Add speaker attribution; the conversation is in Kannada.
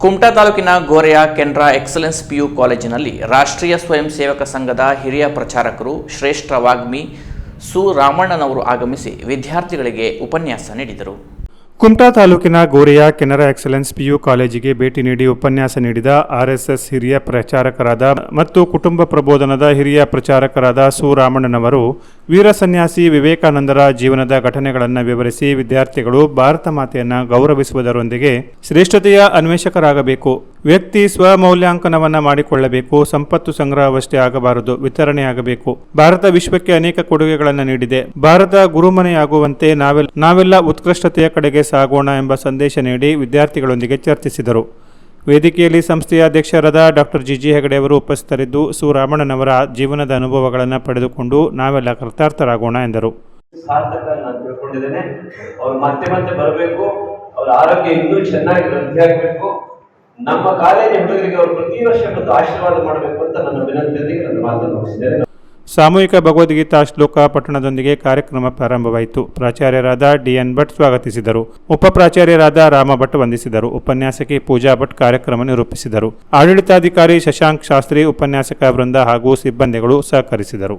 Speaker 1: ಕುಮಟಾ ತಾಲೂಕಿನ ಗೋರೆಯ ಕೆನ್ರಾ ಎಕ್ಸಲೆನ್ಸ್ ಪಿಯು ಕಾಲೇಜಿನಲ್ಲಿ ರಾಷ್ಟ್ರೀಯ ಸ್ವಯಂ ಸೇವಕ ಸಂಘದ ಹಿರಿಯ ಪ್ರಚಾರಕರು ಶ್ರೇಷ್ಠ ವಾಗ್ಮಿ ಸು ರಾಮಣ್ಣನವರು ಆಗಮಿಸಿ ವಿದ್ಯಾರ್ಥಿಗಳಿಗೆ ಉಪನ್ಯಾಸ ನೀಡಿದರು.
Speaker 2: ಕುಮಟಾ ತಾಲೂಕಿನ ಗೋರೆಯ ಕೆನರಾ ಎಕ್ಸಲೆನ್ಸ್ ಪಿಯು ಕಾಲೇಜಿಗೆ ಭೇಟಿ ನೀಡಿ ಉಪನ್ಯಾಸ ನೀಡಿದ ಆರ್ಎಸ್ಎಸ್ ಹಿರಿಯ ಪ್ರಚಾರಕರಾದ ಮತ್ತು ಕುಟುಂಬ ಪ್ರಬೋಧನದ ಹಿರಿಯ ಪ್ರಚಾರಕರಾದ ಸುರಾಮಣ್ಣನವರು ವೀರ ಸನ್ಯಾಸಿ ವಿವೇಕಾನಂದರ ಜೀವನದ ಘಟನೆಗಳನ್ನು ವಿವರಿಸಿ ವಿದ್ಯಾರ್ಥಿಗಳು ಭಾರತ ಮಾತೆಯನ್ನು ಗೌರವಿಸುವುದರೊಂದಿಗೆ ಶ್ರೇಷ್ಠತೆಯ ಅನ್ವೇಷಕರಾಗಬೇಕು ವ್ಯಕ್ತಿ ಸ್ವಮೌಲ್ಯಾಂಕನವನ್ನ ಮಾಡಿಕೊಳ್ಳಬೇಕು, ಸಂಪತ್ತು ಸಂಗ್ರಹವಷ್ಟೇ ಆಗಬಾರದು ವಿತರಣೆಯಾಗಬೇಕು ಭಾರತ ವಿಶ್ವಕ್ಕೆ ಅನೇಕ ಕೊಡುಗೆಗಳನ್ನು ನೀಡಿದೆ. ಭಾರತ ಗುರುಮನೆಯಾಗುವಂತೆ ನಾವೆಲ್ಲ ನಾವೆಲ್ಲ ಉತ್ಕೃಷ್ಟತೆಯ ಕಡೆಗೆ ಸಾಗೋಣ ಎಂಬ ಸಂದೇಶ ನೀಡಿ ವಿದ್ಯಾರ್ಥಿಗಳೊಂದಿಗೆ ಚರ್ಚಿಸಿದರು. ವೇದಿಕೆಯಲ್ಲಿ ಸಂಸ್ಥೆಯ ಅಧ್ಯಕ್ಷರಾದ ಡಾಕ್ಟರ್ ಜಿ ಹೆಗಡೆ ಅವರು ಉಪಸ್ಥಿತರಿದ್ದು ಸು ರಾಮಣ್ಣನವರ ಜೀವನದ ಅನುಭವಗಳನ್ನು ಪಡೆದುಕೊಂಡು ನಾವೆಲ್ಲ ಕೃತಾರ್ಥರಾಗೋಣ ಎಂದರು.
Speaker 3: ಅವ್ರು ಮತ್ತೆ ಮತ್ತೆ ಬರಬೇಕು. ಅವರ ಆರೋಗ್ಯ ಇನ್ನೂ ಚೆನ್ನಾಗಿ ವೃದ್ಧಿ ಆಗಬೇಕು ನಮ್ಮ ಕಾಲೇಜ್ ಹುಡುಗರಿಗೆ ಅವರು ಪ್ರತಿ ವರ್ಷ ಮತ್ತು ಆಶೀರ್ವಾದ ಮಾಡಬೇಕು ಅಂತ ನನ್ನ ವಿನಂತಿಯೊಂದಿಗೆ ನನ್ನ ಮಾತನ್ನು ಮುಗಿಸಿದ್ದೇನೆ.
Speaker 2: ಸಾಮೂಹಿಕ ಭಗವದ್ಗೀತಾ ಶ್ಲೋಕ ಪಠಣದೊಂದಿಗೆ ಕಾರ್ಯಕ್ರಮ ಪ್ರಾರಂಭವಾಯಿತು. ಪ್ರಾಚಾರ್ಯರಾದ ಡಿಎನ್ ಭಟ್ ಸ್ವಾಗತಿಸಿದರು. ಉಪ ಪ್ರಾಚಾರ್ಯರಾದ ರಾಮ ಭಟ್ ವಂದಿಸಿದರು. ಉಪನ್ಯಾಸಕಿ ಪೂಜಾ ಭಟ್ ಕಾರ್ಯಕ್ರಮ ನಿರೂಪಿಸಿದರು. ಆಡಳಿತಾಧಿಕಾರಿ ಶಶಾಂಕ್ ಶಾಸ್ತ್ರಿ ಉಪನ್ಯಾಸಕ ವೃಂದ ಹಾಗೂ ಸಿಬ್ಬಂದಿಗಳು ಸಹಕರಿಸಿದರು.